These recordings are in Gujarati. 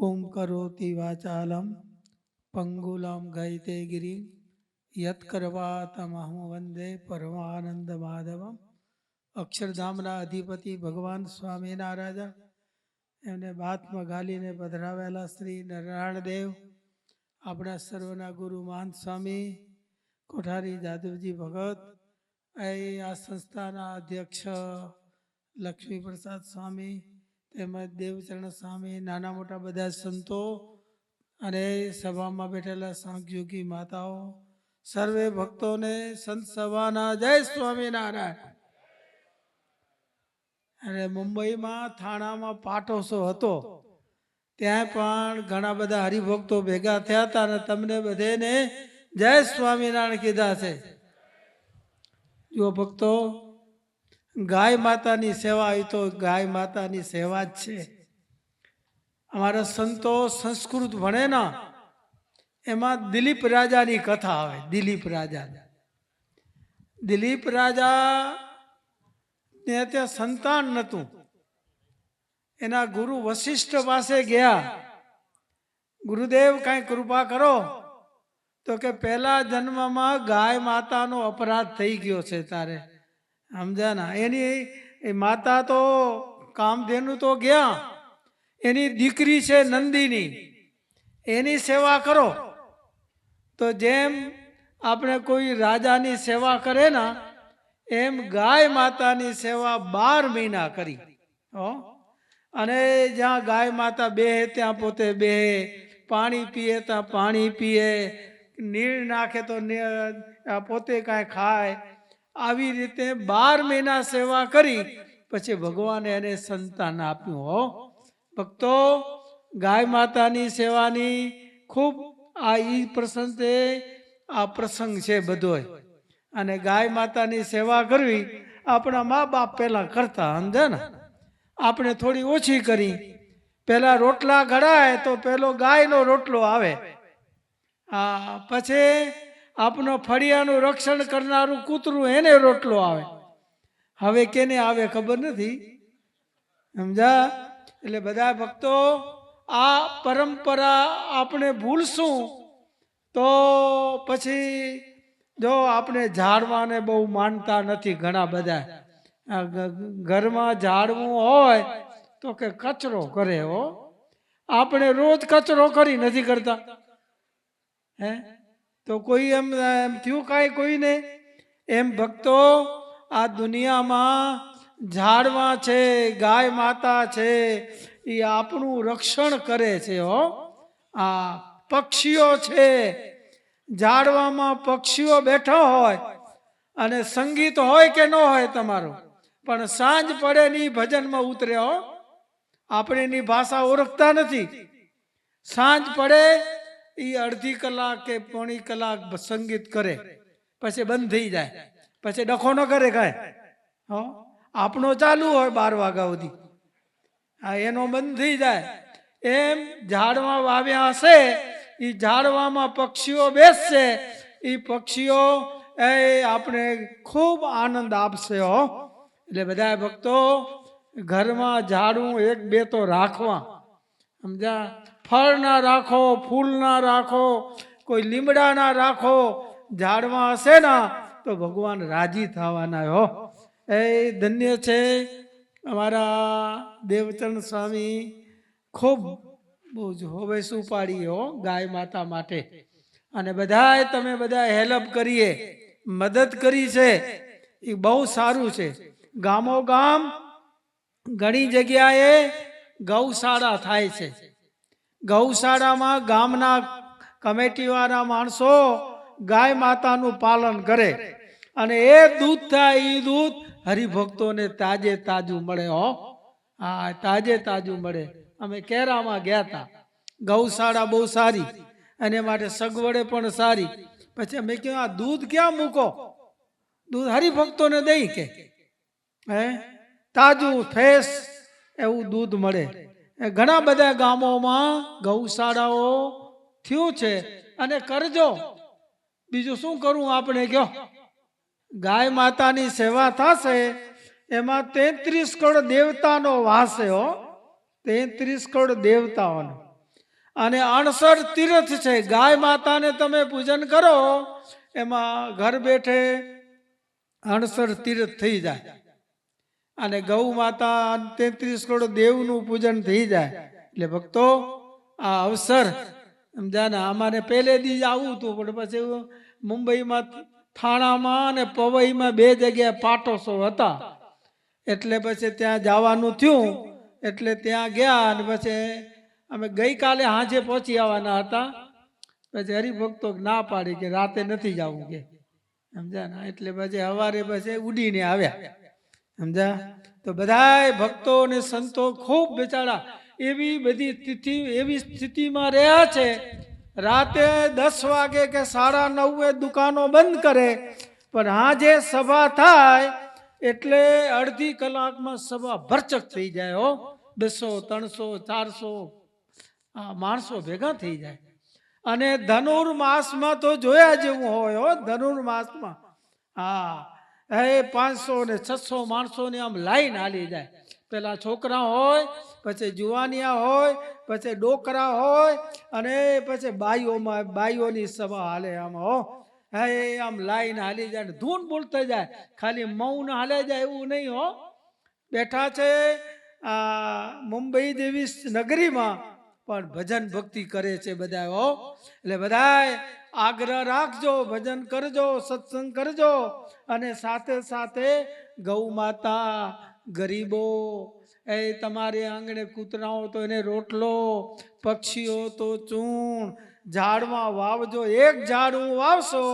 મુકુમ કરોતિ વાચાલમ પંગુલમ ગયતે ગિરિ યત્કર્વાતમહં વંદે પરમાનંદ માધવમ અક્ષરધામના અધિપતિ ભગવાન સ્વામીના રાજા એમને બાથમાં ગાલીને પધરાવેલા શ્રી નારાયણ દેવ, આપણા સર્વના ગુરુ મહાન સ્વામી, કોઠારી જાદવજી ભગત એ આ સંસ્થાના અધ્યક્ષ લક્ષ્મીપ્રસાદ સ્વામી તેમજ દેવચરણ સ્વામી, નાના મોટા બધા સંતો અને સભામાં બેઠેલા સાંખયોગી માતાઓ, સર્વે ભક્તોને સંત સભાના જય સ્વામિનારાયણ. અને મુંબઈમાં થાણામાં પાટોસો હતો, ત્યાં પણ ઘણા બધા હરિભક્તો ભેગા થયા હતા અને તમને બધેને જય સ્વામિનારાયણ કીધા છે. જુઓ ભક્તો ગાય માતાની સેવા એ તો ગાય માતાની સેવા જ છે. અમારા સંતો સંસ્કૃત ભણે ના, એમાં દિલીપ રાજાની કથા આવે, દિલીપ રાજા. દિલીપ રાજા ને ત્યાં સંતાન નહોતું. એના ગુરુ વશિષ્ઠ પાસે ગયા. ગુરુદેવ કાંઈ કૃપા કરો, તો કે પહેલા જન્મમાં ગાય માતાનો અપરાધ થઈ ગયો છે તારે. સમજાના? એની એ માતા તો કામધેનુ તો ગયા. એની દીકરી છે નંદિની. એની સેવા કરો. તો જેમ આપણે કોઈ રાજાની સેવા કરે ને, એમ ગાય માતાની સેવા બાર મહિના કરી. હો? અને જ્યાં ગાય માતા બેહે, ત્યાં પોતે બેહે, પાણી પીએ, ત્યાં પાણી પીએ, નીર નાખે તો પોતે કાંઈ ખાય. આવી રીતે બાર મહિના સેવા કરી, પછી ભગવાને એને સંતાન આપ્યું, હો. ભક્તો, ગાય માતાની સેવાની ખૂબ આ ઈ પ્રસંગે આ પ્રસંગ છે બધોય. અને ગાય માતાની સેવા કરવી આપણા મા બાપ પહેલાં કરતા સમજે ને? આપણે થોડી ઓછી કરી. પહેલા રોટલા ઘડાય તો પેલો ગાયનો રોટલો આવે. હા પછી આપનો ફળિયાનું રક્ષણ કરનારું કૂતરું એને રોટલો આવે. હવે કેને આવે ખબર નથી. સમજા? એટલે બધા ભક્તો, આ પરંપરા આપણે ભૂલશું, તો પછી જો આપણે ઝાડવાને બહુ માનતા નથી ઘણા બધા. ઘરમાં ઝાડવું હોય, તો કે કચરો કરે હો. આપણે રોજ કચરો કરી નથી કરતા. હે? તો કોઈ એમ એમ થયું કાંઈ કોઈને? એમ ભક્તો, આ દુનિયામાં ઝાડવા છે, ગાય માતા છે, એ આપણું રક્ષણ કરે છે, હો. આ પક્ષીઓ છે. ઝાડવામાં પક્ષીઓ બેઠા હોય અને સંગીત હોય કે ન હોય તમારું, પણ સાંજ પડે ની ભજનમાં ઉતરે, હો. આપણે એની ભાષા ઓળખતા નથી. સાંજ પડે એ અડધી કલાક કે પોણી કલાક સંગીત કરે. પછી બંધ થઈ જાય. પછી ડખો ન કરે કાંઈ. હ? આપણો ચાલુ હોય બાર વાગ્યા સુધી. હા, એનો બંધ થઈ જાય. એમ ઝાડમાં વાવ્યા હશે એ ઝાડવામાં પક્ષીઓ બેસશે. એ પક્ષીઓ, એ આપણે ખૂબ આનંદ આપશે, હો. એટલે બધા ભક્તો, ઘરમાં ઝાડું એક બે તો રાખવા. સમજા? ફળ ના રાખો ફૂલ ના રાખો, કોઈ લીમડા ના રાખો, ઝાડમાં હશે ને, તો ભગવાન રાજી થવાના હો. એ ધન્ય છે અમારા દેવચરણ સ્વામી. ખૂબ બહુ જ હવે શું પાડી હો ગાય માતા માટે. અને બધાએ તમે બધા હેલ્પ કરીએ. મદદ કરી છે. એ બહુ સારું છે. ગામો ગામ ઘણી જગ્યાએ ગૌશાળા થાય છે. ગૌશાળામાં ગામના કમિટીવાળા માણસો ગાય માતાનું પાલન કરે અને એ દૂધ થાય એ દૂધ હરિભક્તોને તાજે તાજું મળે, હો. હા, તાજે તાજું મળે. અમે કેરામાં ગયા હતા ગૌશાળા બહુ સારી અને માટે સગવડે પણ સારી. પછી અમે કહ્યું, આ દૂધ ક્યાં મૂકો? દૂધ હરિભક્તોને દઈ કે. હે? તાજું ફ્રેશ એવું દૂધ મળે. ઘણા બધા ગામોમાં ગૌશાળાઓ થયું છે. અને કરજો. બીજું શું કરવું આપણે કયો? ગાય માતાની સેવા થશે. એમાં તેત્રીસ કરોડ દેવતાનો વાસ હો. તેત્રીસ કરોડ દેવતાઓનો. અને અણસઠ તીર્થ છે. ગાય માતાને તમે પૂજન કરો, એમાં ઘર બેઠે અણસઠ તીર્થ થઈ જાય. અને ગૌ માતા તેત્રીસ કરોડ દેવનું પૂજન થઈ જાય. એટલે ભક્તો, આ અવસર સમજાને અમારે પહેલેથી જ આવું હતું, પણ પછી મુંબઈમાં થાણામાં અને પવઈમાં બે જગ્યાએ પાટોસો હતા. એટલે પછી ત્યાં જવાનું થયું, એટલે ત્યાં ગયા અને પછી અમે ગઈકાલે હાંજે પહોંચી આવવાના હતા. પછી હરિભક્તો ના પાડી કે રાતે નથી જવું કે સમજાને એટલે પછી સવારે પછી ઉડીને આવ્યા. સમજા? તો બધાય ભક્તો અને સંતો ખૂબ બેચારા એવી બધી સ્થિતિ, એવી સ્થિતિમાં રહ્યા છે. રાતે દસ વાગે કે સાડા નવે દુકાનો બંધ કરે, પણ હાજે સભા થાય, એટલે અડધી કલાકમાં સભા ભરચક થઈ જાય હો. બસો, ત્રણસો, ચારસો, આ માણસો ભેગા થઈ જાય. અને ધનુર્માસમાં તો જોયા જેવું હોય હો, ધનુર્માસમાં. હા એ પાંચસો ને છસો માણસોને આમ લાઈન હાલી જાય. પેલા છોકરા હોય, પછી જુવાનિયા હોય, પછી ડોકરા હોય, અને પછી બાઈઓમાં, બાઈઓની સભા હાલે આમ, હો. હે આમ લાઈન હાલી જાય ધૂન બોલતા જાય. ખાલી મૌન હાલે જાય એવું નહીં, હો. બેઠા છે આ મુંબઈ જેવી નગરીમાં પણ ભજન ભક્તિ કરે છે બધા હો. એટલે બધાય આગ્રહ રાખજો, ભજન કરજો, સત્સંગ કરજો અને સાથે સાથે ગૌ માતા ગરીબો, એ તમારે આંગણે કૂતરાઓ તો એને રોટલો, પક્ષીઓ તો ચૂણ, ઝાડમાં વાવજો, એક ઝાડ હું વાવશો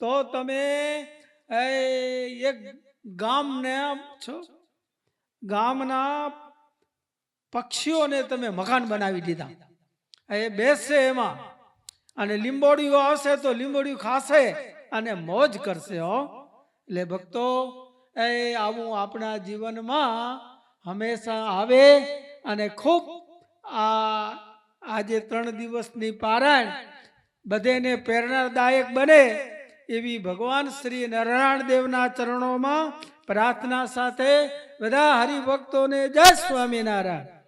તો તમે એક ગામને છો? ગામના પક્ષીઓને તમે મકાન બનાવી દીધા. એ બેસશે એમાં. અને લીંબોડીઓ આવશે તો લીંબોડીઓ ખાશે અને મોજ કરશે, હો. એટલે ભક્તો, એ આવું આપણા જીવનમાં હંમેશા આવે અને ખૂબ આ આજે ત્રણ દિવસની પારાયણ બધેને પ્રેરણાદાયક બને એવી ભગવાન શ્રી નારાયણ દેવના ચરણોમાં પ્રાર્થના સાથે બધા હરિભક્તોને જય સ્વામિનારાયણ.